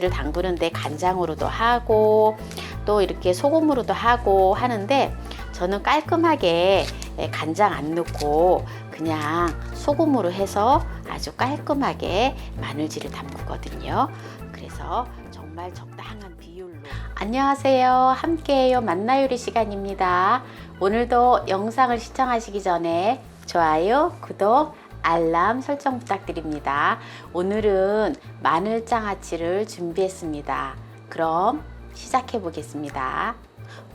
를 담그는데 간장으로도 하고 또 이렇게 소금으로도 하고 하는데 저는 깔끔하게 예, 간장 안 넣고 그냥 소금으로 해서 아주 깔끔하게 마늘질을 담그거든요. 그래서 정말 적당한 비율로 안녕하세요. 함께해요 만나요리 시간입니다. 오늘도 영상을 시청하시기 전에 좋아요, 구독, 알람 설정 부탁드립니다. 오늘은 마늘 장아찌를 준비했습니다. 그럼 시작해 보겠습니다.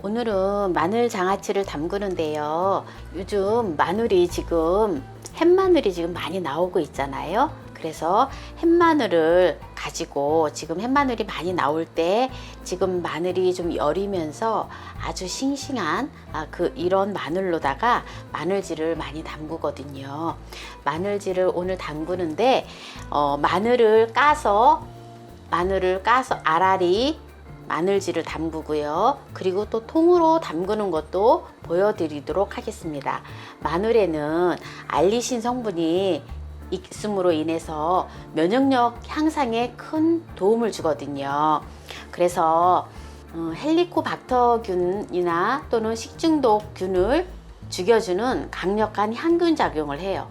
오늘은 마늘 장아찌를 담그는데요. 요즘 마늘이 지금 햇마늘이 지금 많이 나오고 있잖아요. 그래서 햇마늘을 가지고 지금 햇마늘이 많이 나올 때 지금 마늘이 좀 여리면서 아주 싱싱한 아, 그 이런 마늘로다가 마늘질을 많이 담그거든요. 마늘질을 오늘 담그는데 어, 마늘을 까서 마늘을 까서 알알이 마늘질을 담그고요. 그리고 또 통으로 담그는 것도 보여드리도록 하겠습니다. 마늘에는 알리신 성분이 있음으로 인해서 면역력 향상에 큰 도움을 주거든요. 그래서 어, 헬리코박터균이나 또는 식중독균을 죽여주는 강력한 항균 작용을 해요.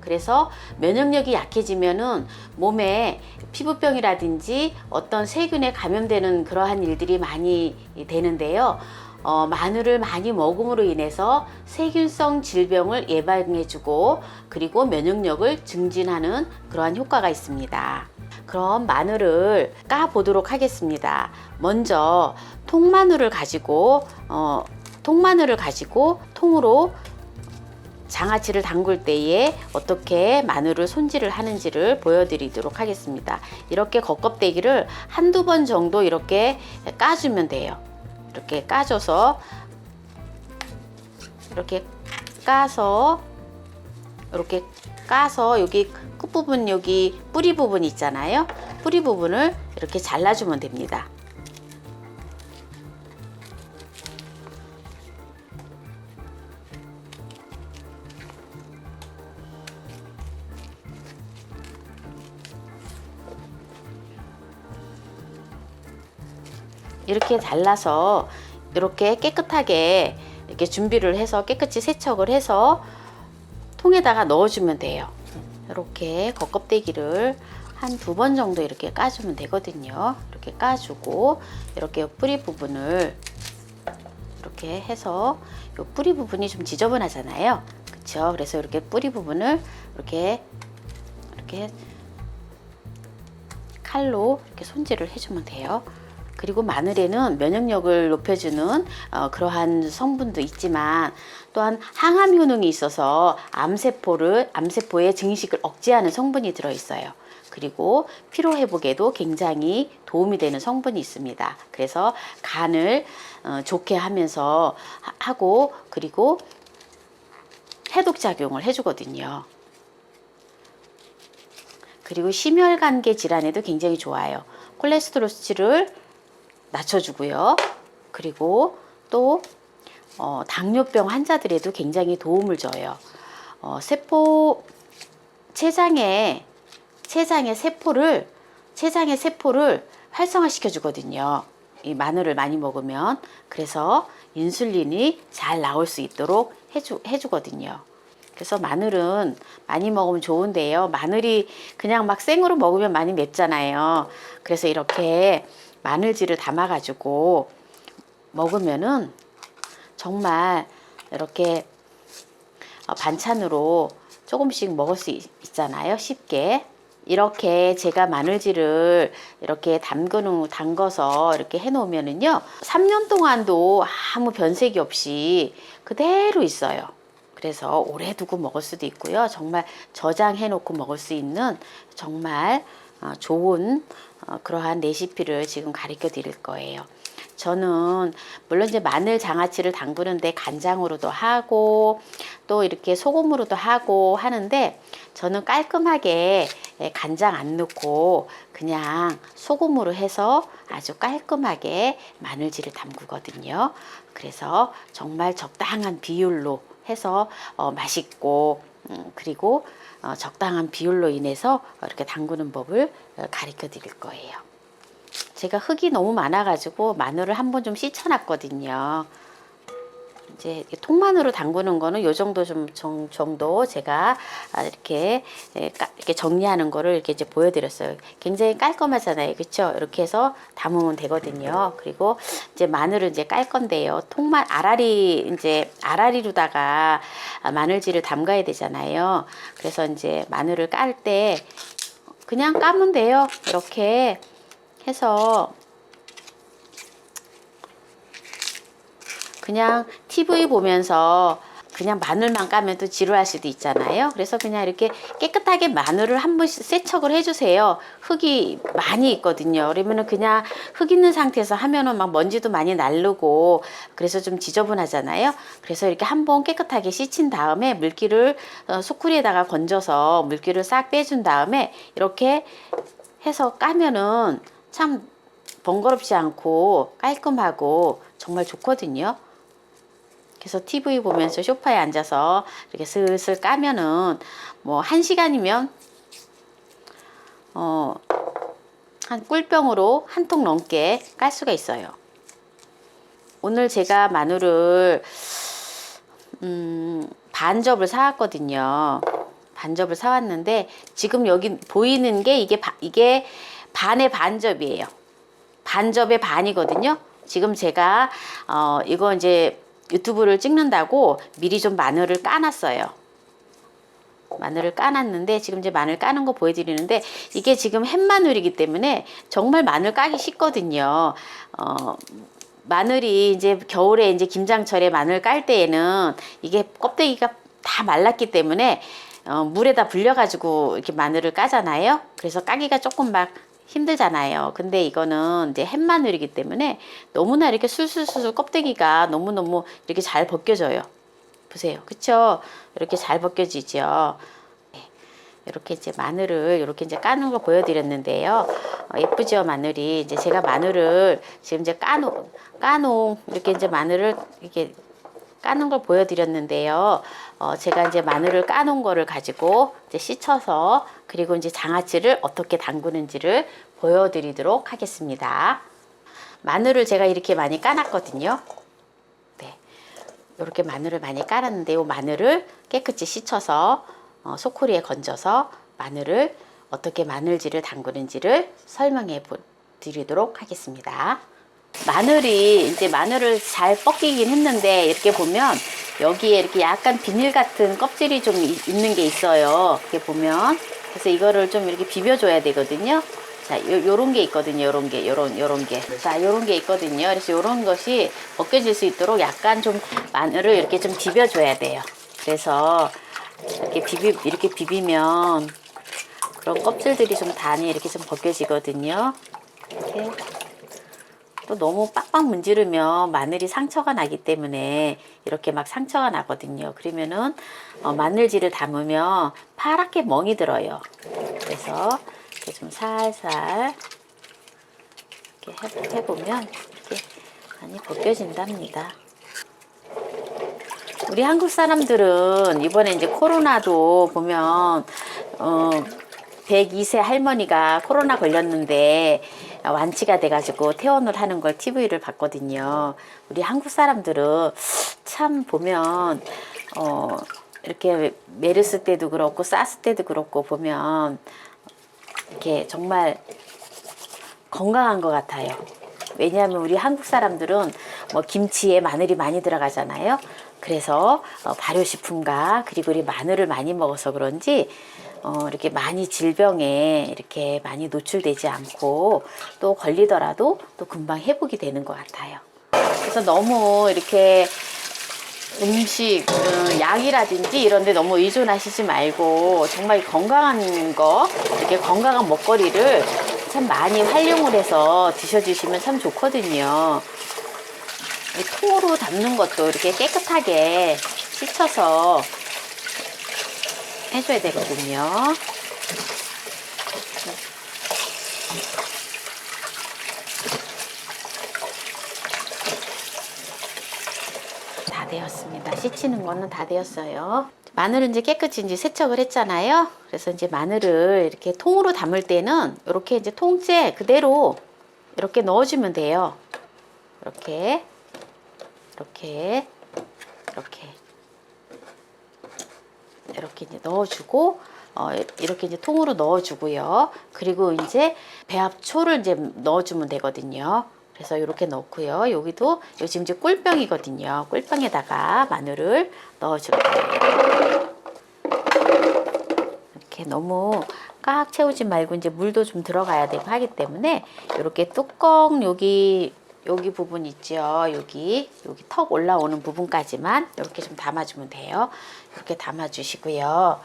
그래서 면역력이 약해지면은 몸에 피부병이라든지 어떤 세균에 감염되는 그러한 일들이 많이 되는데요. 어, 마늘을 많이 먹음으로 인해서 세균성 질병을 예방해주고 그리고 면역력을 증진하는 그러한 효과가 있습니다. 그럼 마늘을 까 보도록 하겠습니다. 먼저 통마늘을 가지고 어, 통마늘을 가지고 통으로 장아찌를 담글 때에 어떻게 마늘을 손질을 하는지를 보여드리도록 하겠습니다. 이렇게 겉껍데기를 한두 번 정도 이렇게 까주면 돼요. 이렇게 까줘서 이렇게 까서 이렇게 까서 여기 끝부분 여기 뿌리 부분 있잖아요. 뿌리 부분을 이렇게 잘라주면 됩니다. 이렇게 잘라서 이렇게 깨끗하게 이렇게 준비를 해서 깨끗이 세척을 해서 통에다가 넣어주면 돼요. 이렇게 겉껍데기를 한 두 번 정도 이렇게 까주면 되거든요. 이렇게 까주고 이렇게 뿌리 부분을 이렇게 해서 이 뿌리 부분이 좀 지저분하잖아요. 그렇죠? 그래서 이렇게 뿌리 부분을 이렇게 이렇게 칼로 이렇게 손질을 해주면 돼요. 그리고 마늘에는 면역력을 높여주는 어, 그러한 성분도 있지만 또한 항암 효능이 있어서 암세포를 암세포의 증식을 억제하는 성분이 들어 있어요. 그리고 피로 회복에도 굉장히 도움이 되는 성분이 있습니다. 그래서 간을 어, 좋게 하면서 하- 하고 그리고 해독 작용을 해주거든요. 그리고 심혈관계 질환에도 굉장히 좋아요. 콜레스테롤 수치를 낮춰주고요. 그리고 또 어, 당뇨병 환자들에도 굉장히 도움을 줘요. 어, 세포 췌장에 췌장의 세포를 췌장의 세포를 활성화시켜 주거든요. 이 마늘을 많이 먹으면 그래서 인슐린이 잘 나올 수 있도록 해주 해주거든요. 그래서 마늘은 많이 먹으면 좋은데요. 마늘이 그냥 막 생으로 먹으면 많이 맵잖아요. 그래서 이렇게 마늘질을 담아가지고 먹으면은 정말 이렇게 어, 반찬으로 조금씩 먹을 수 있, 있잖아요. 쉽게. 이렇게 제가 마늘질을 이렇게 담그는 담궈서 이렇게 해 놓으면은요. 3년 동안도 아무 변색이 없이 그대로 있어요. 그래서 오래 두고 먹을 수도 있고요. 정말 저장해 놓고 먹을 수 있는 정말 어, 좋은 어, 그러한 레시피를 지금 가르쳐 드릴 거예요. 저는 물론 이제 마늘 장아찌를 담그는데 간장으로도 하고 또 이렇게 소금으로도 하고 하는데 저는 깔끔하게 예, 간장 안 넣고 그냥 소금으로 해서 아주 깔끔하게 마늘질을 담그거든요. 그래서 정말 적당한 비율로 해서 어, 맛있고 음, 그리고 어, 적당한 비율로 인해서 이렇게 담그는 법을 가르쳐 드릴 거예요. 제가 흙이 너무 많아가지고 마늘을 한번 좀 씻어놨거든요. 이제 통마늘로 담그는 거는 요 정도 좀 정, 정도 제가 아, 이렇게 예, 까- 이렇게 정리하는 거를 이렇게 이제 보여드렸어요. 굉장히 깔끔하잖아요, 그렇죠? 이렇게 해서 담으면 되거든요. 그리고 이제 마늘을 이제 깔 건데요. 통마 아라리 이제 아라리로다가 아, 마늘질을 담가야 되잖아요. 그래서 이제 마늘을 깔 때 그냥 까면 돼요. 이렇게 해서 그냥 TV 보면서 그냥 마늘만 까면 또 지루할 수도 있잖아요. 그래서 그냥 이렇게 깨끗하게 마늘을 한 번씩 세척을 해주세요. 흙이 많이 있거든요. 그러면은 그냥 흙 있는 상태에서 하면은 막 먼지도 많이 날르고 그래서 좀 지저분하잖아요. 그래서 이렇게 한 번 깨끗하게 씻은 다음에 물기를 어, 소쿠리에다가 건져서 물기를 싹 빼준 다음에 이렇게 해서 까면은 참 번거롭지 않고 깔끔하고 정말 좋거든요. 그래서 TV 보면서 소파에 앉아서 이렇게 슬슬 까면은 뭐 한 시간이면 어, 한 꿀병으로 한 통 넘게 깔 수가 있어요. 오늘 제가 마늘을 음, 반접을 사왔거든요. 반접을 사왔는데 지금 여기 보이는 게 이게 바- 이게 반의 반접이에요. 반접의 반이거든요. 지금 제가 어 이거 이제 유튜브를 찍는다고 미리 좀 마늘을 까놨어요. 마늘을 까놨는데 지금 이제 마늘 까는 거 보여드리는데 이게 지금 햇마늘이기 때문에 정말 마늘 까기 쉽거든요. 어, 마늘이 이제 겨울에 이제 김장철에 마늘 깔 때에는 이게 껍데기가 다 말랐기 때문에 어, 물에다 불려가지고 이렇게 마늘을 까잖아요. 그래서 까기가 조금 막 힘들잖아요. 근데 이거는 이제 햇마늘이기 때문에 너무나 이렇게 술술술 껍데기가 너무너무 이렇게 잘 벗겨져요. 보세요. 그쵸? 이렇게 잘 벗겨지죠. 네. 이렇게 이제 마늘을 이렇게 이제 까는 걸 보여드렸는데요. 어, 예쁘죠 마늘이 이제 제가 마늘을 지금 이제 까놓 까놓은 이렇게 이제 마늘을 이렇게 까는 걸 보여드렸는데요. 어, 제가 이제 마늘을 까놓은 거를 가지고 이제 씻어서 그리고 이제 장아찌를 어떻게 담그는지를 보여드리도록 하겠습니다. 마늘을 제가 이렇게 많이 까놨거든요. 네. 이렇게 마늘을 많이 깔았는데 이 마늘을 깨끗이 씻어서 어, 소쿠리에 건져서 마늘을 어떻게 마늘질을 담그는지를 설명해 보- 드리도록 하겠습니다. 마늘이 이제 마늘을 잘 뻗기긴 했는데 이렇게 보면 여기에 이렇게 약간 비닐 같은 껍질이 좀 이- 있는 게 있어요. 이렇게 보면 그래서 이거를 좀 이렇게 비벼줘야 되거든요. 자, 요, 요런 게 있거든요. 요런 게, 요런, 요런 게. 자, 요런 게 있거든요. 그래서 요런 것이 벗겨질 수 있도록 약간 좀 마늘을 이렇게 좀 비벼줘야 돼요. 그래서 이렇게 비비, 이렇게 비비면 그런 껍질들이 좀 단이 이렇게 좀 벗겨지거든요. 이렇게. 또 너무 빡빡 문지르면 마늘이 상처가 나기 때문에 이렇게 막 상처가 나거든요. 그러면은 어, 마늘질을 담으면 파랗게 멍이 들어요. 그래서 이렇게 좀 살살 이렇게 해, 해보면 이렇게 많이 벗겨진답니다. 우리 한국 사람들은 이번에 이제 코로나도 보면 어 102세 할머니가 코로나 걸렸는데 완치가 돼가지고 퇴원을 하는 걸 TV를 봤거든요. 우리 한국 사람들은 참 보면 어 이렇게 메르스 때도 그렇고 사스 때도 그렇고 보면 이렇게 정말 건강한 것 같아요. 왜냐하면 우리 한국 사람들은 뭐 김치에 마늘이 많이 들어가잖아요. 그래서 어, 발효식품과 그리고 우리 마늘을 많이 먹어서 그런지 어, 이렇게 많이 질병에 이렇게 많이 노출되지 않고 또 걸리더라도 또 금방 회복이 되는 것 같아요. 그래서 너무 이렇게 음식, 음, 약이라든지 이런 데 너무 의존하시지 말고 정말 건강한 거, 이렇게 건강한 먹거리를 참 많이 활용을 해서 드셔주시면 참 좋거든요. 이 통으로 담는 것도 이렇게 깨끗하게 씻어서 해줘야 되거든요. 다 되었습니다. 씻히는 거는 다 되었어요. 마늘은 이제 깨끗이 이제 세척을 했잖아요. 그래서 이제 마늘을 이렇게 통으로 담을 때는 이렇게 이제 통째 그대로 이렇게 넣어주면 돼요. 이렇게, 이렇게, 이렇게, 이렇게 이제 넣어주고, 어, 이렇게 이제 통으로 넣어주고요. 그리고 이제 배합초를 이제 넣어주면 되거든요. 그래서 이렇게 넣고요. 여기도 요 지금 이제 꿀병이거든요. 꿀병에다가 마늘을 넣어줄 거예요. 이렇게 너무 꽉 채우지 말고 이제 물도 좀 들어가야 되고 하기 때문에 이렇게 뚜껑 여기 여기 부분 있죠. 여기 여기 턱 올라오는 부분까지만 이렇게 좀 담아주면 돼요. 이렇게 담아주시고요.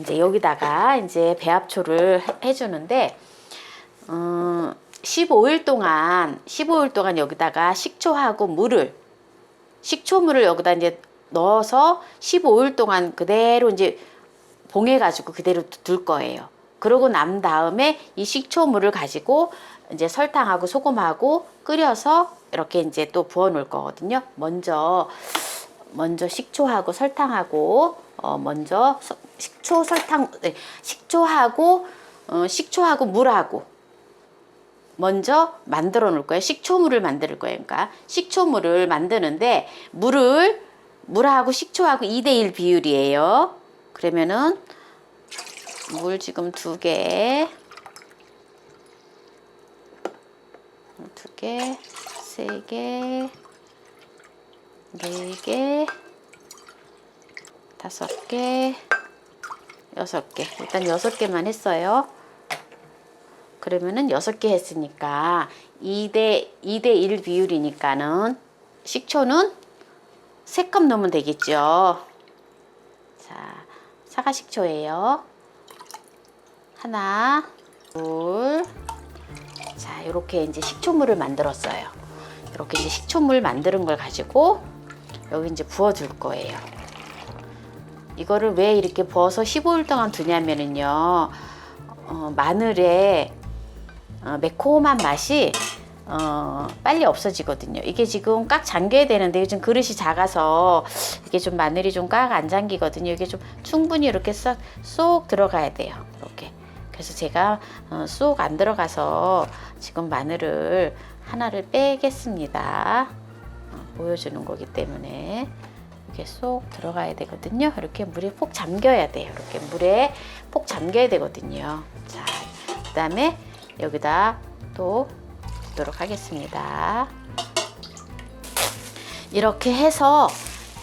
이제 여기다가 이제 배합초를 해- 해주는데 음, 15일 동안 15일 동안 여기다가 식초하고 물을 식초물을 여기다 이제 넣어서 15일 동안 그대로 이제 봉해 가지고 그대로 둘 거예요. 그러고 난 다음에 이 식초물을 가지고 이제 설탕하고 소금하고 끓여서 이렇게 이제 또 부어 놓을 거거든요. 먼저 먼저 식초하고 설탕하고 어 먼저 서- 식초 설탕 네, 식초하고 어 식초하고 물하고 먼저 만들어 놓을 거예요. 식초물을 만들 거예요. 그러니까 식초물을 만드는데 물을 물하고 식초하고 2대1 비율이에요. 그러면은 물 지금 두 개, 두 개, 세 개, 네 개, 다섯 개, 여섯 개. 일단 여섯 개만 했어요. 그러면은 여섯 개 했으니까 2대 2대 1 비율이니까는 식초는 세컵 넣으면 되겠죠. 자, 사과 식초예요. 하나, 둘. 자, 이렇게 이제 식초물을 만들었어요. 이렇게 이제 식초물 만드는 걸 가지고 여기 이제 부어 줄 거예요. 이거를 왜 이렇게 부어서 15일 동안 두냐면은요. 어, 마늘에 어, 매콤한 맛이 어, 빨리 없어지거든요. 이게 지금 꽉 잠겨야 되는데 요즘 그릇이 작아서 이게 좀 마늘이 좀꽉안 잠기거든요. 이게 좀 충분히 이렇게 쏙, 쏙 들어가야 돼요. 그래서 제가 어, 쏙안 들어가서 지금 마늘을 하나를 빼겠습니다. 어, 보여주는 거기 때문에 이렇게 쏙 들어가야 되거든요. 이렇게 물에 폭 잠겨야 돼요. 이렇게 물에 폭 잠겨야 되거든요. 자, 그 다음에 여기다 또 붓도록 하겠습니다. 이렇게 해서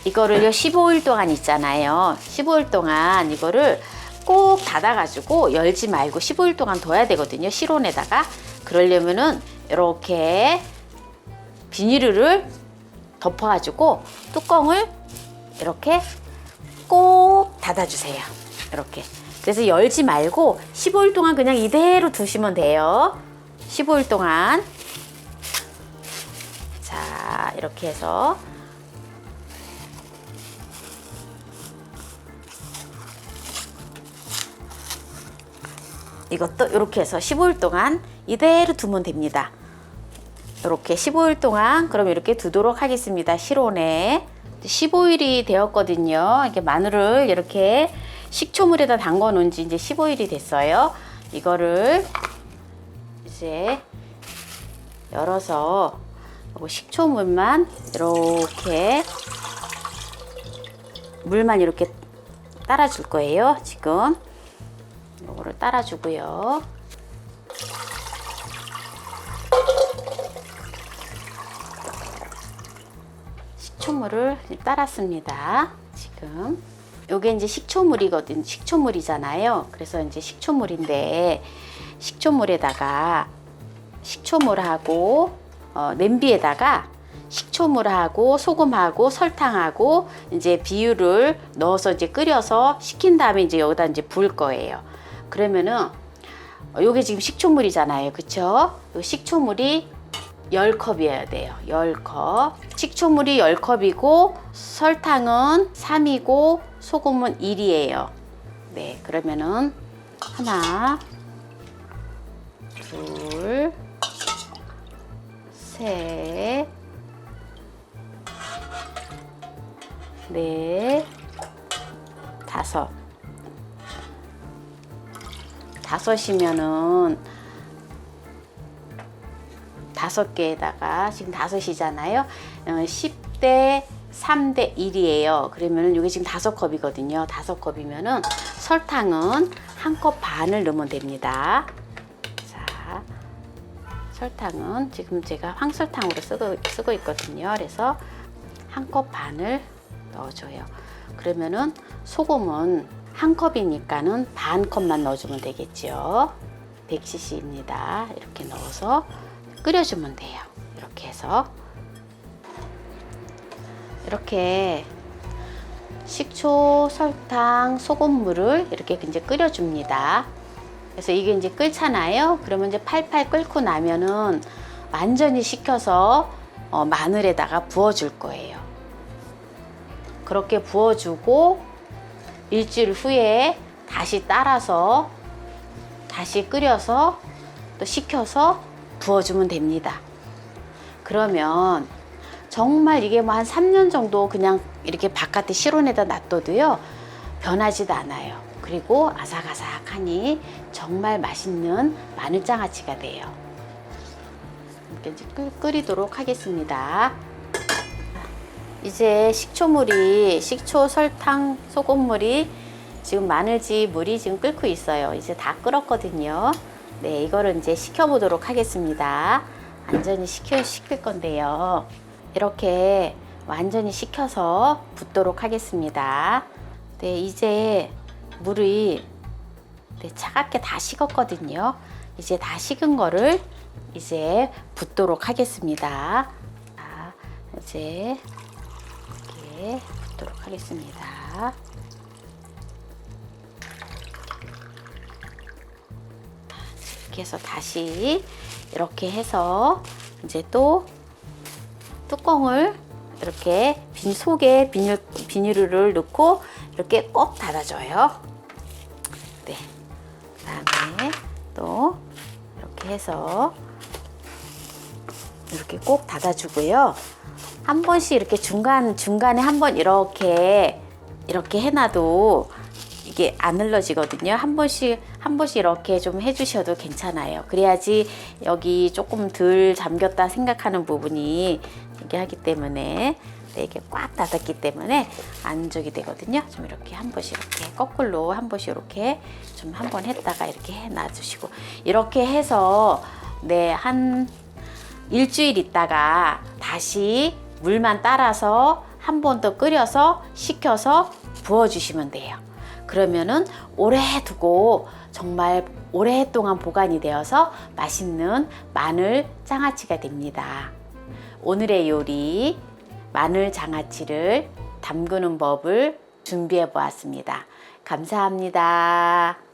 이거를요 15일 동안 있잖아요. 15일 동안 이거를 꼭 닫아가지고 열지 말고 15일 동안 둬야 되거든요. 실온에다가 그러려면은 이렇게 비닐을 덮어가지고 뚜껑을 이렇게 꼭 닫아주세요. 이렇게. 그래서 열지 말고 15일 동안 그냥 이대로 두시면 돼요. 15일 동안. 자, 이렇게 해서 이것도 이렇게 해서 15일 동안 이대로 두면 됩니다. 이렇게 15일 동안 그럼 이렇게 두도록 하겠습니다. 실온에 15일이 되었거든요. 이렇게 마늘을 이렇게 식초물에다 담궈 놓은 지 이제 15일이 됐어요. 이거를 이제 열어서 요거 식초물만 이렇게 물만 이렇게 따라 줄 거예요. 지금 요거를 따라 주고요. 식초물을 따랐습니다. 지금 요게 이제 식초물이거든. 식초물이잖아요. 그래서 이제 식초물인데 식초물에다가 식초물하고 어, 냄비에다가 식초물하고 소금하고 설탕하고 이제 비율을 넣어서 이제 끓여서 식힌 다음에 이제 여기다 이제 부을 거예요. 그러면은 어, 요게 지금 식초물이잖아요. 그쵸? 요 식초물이 10컵이어야 돼요. 10컵. 식초물이 10컵이고 설탕은 3이고 소금은 1이에요. 네, 그러면은 하나, 둘, 셋, 넷, 다섯. 다섯이면은 다섯 개에다가 지금 다섯이잖아요. 어, 10대 3대 1이에요. 그러면은 이게 지금 다섯 컵이거든요. 다섯 컵이면은 설탕은 한 컵 반을 넣으면 됩니다. 자, 설탕은 지금 제가 황설탕으로 쓰고, 쓰고 있거든요. 그래서 한 컵 반을 넣어줘요. 그러면은 소금은 한 컵이니까는 반 컵만 넣어주면 되겠죠. 100cc입니다. 이렇게 넣어서 끓여주면 돼요. 이렇게 해서 이렇게 식초, 설탕, 소금물을 이렇게 이제 끓여줍니다. 그래서 이게 이제 끓잖아요. 그러면 이제 팔팔 끓고 나면은 완전히 식혀서 어, 마늘에다가 부어줄 거예요. 그렇게 부어주고 일주일 후에 다시 따라서 다시 끓여서 또 식혀서 부어주면 됩니다. 그러면 정말 이게 뭐 한 3년 정도 그냥 이렇게 바깥에 실온에다 놔둬도요 변하지도 않아요. 그리고 아삭아삭하니 정말 맛있는 마늘장아찌가 돼요. 이렇게 끓이도록 하겠습니다. 이제 식초물이 식초, 설탕, 소금물이 지금 마늘지 물이 지금 끓고 있어요. 이제 다 끓었거든요. 네, 이거를 이제 식혀 보도록 하겠습니다. 완전히 식혀 식힐 건데요. 이렇게 완전히 식혀서 붓도록 하겠습니다. 네, 이제 물이 네, 차갑게 다 식었거든요. 이제 다 식은 거를 이제 붓도록 하겠습니다. 자, 이제 이렇게 붓도록 하겠습니다. 이렇게 해서 다시 이렇게 해서 이제 또 뚜껑을 이렇게 빈 속에 비닐, 비닐을 넣고 이렇게 꼭 닫아줘요. 네. 그 다음에 또 이렇게 해서 이렇게 꼭 닫아주고요. 한 번씩 이렇게 중간 중간에 한 번 이렇게 이렇게 해놔도 이게 안 흘러지거든요. 한 번씩 한 번씩 이렇게 좀 해주셔도 괜찮아요. 그래야지 여기 조금 덜 잠겼다 생각하는 부분이 이게 하기 때문에 네, 이게 꽉 닫았기 때문에 안쪽이 되거든요. 좀 이렇게 한 번씩 이렇게 거꾸로 한 번씩 이렇게 좀 한 번 했다가 이렇게 해 놔주시고 이렇게 해서 네한 일주일 있다가 다시 물만 따라서 한 번 더 끓여서 식혀서 부어주시면 돼요. 그러면은 오래 두고 정말 오랫동안 보관이 되어서 맛있는 마늘 장아찌가 됩니다. 오늘의 요리 마늘 장아찌를 담그는 법을 준비해 보았습니다. 감사합니다.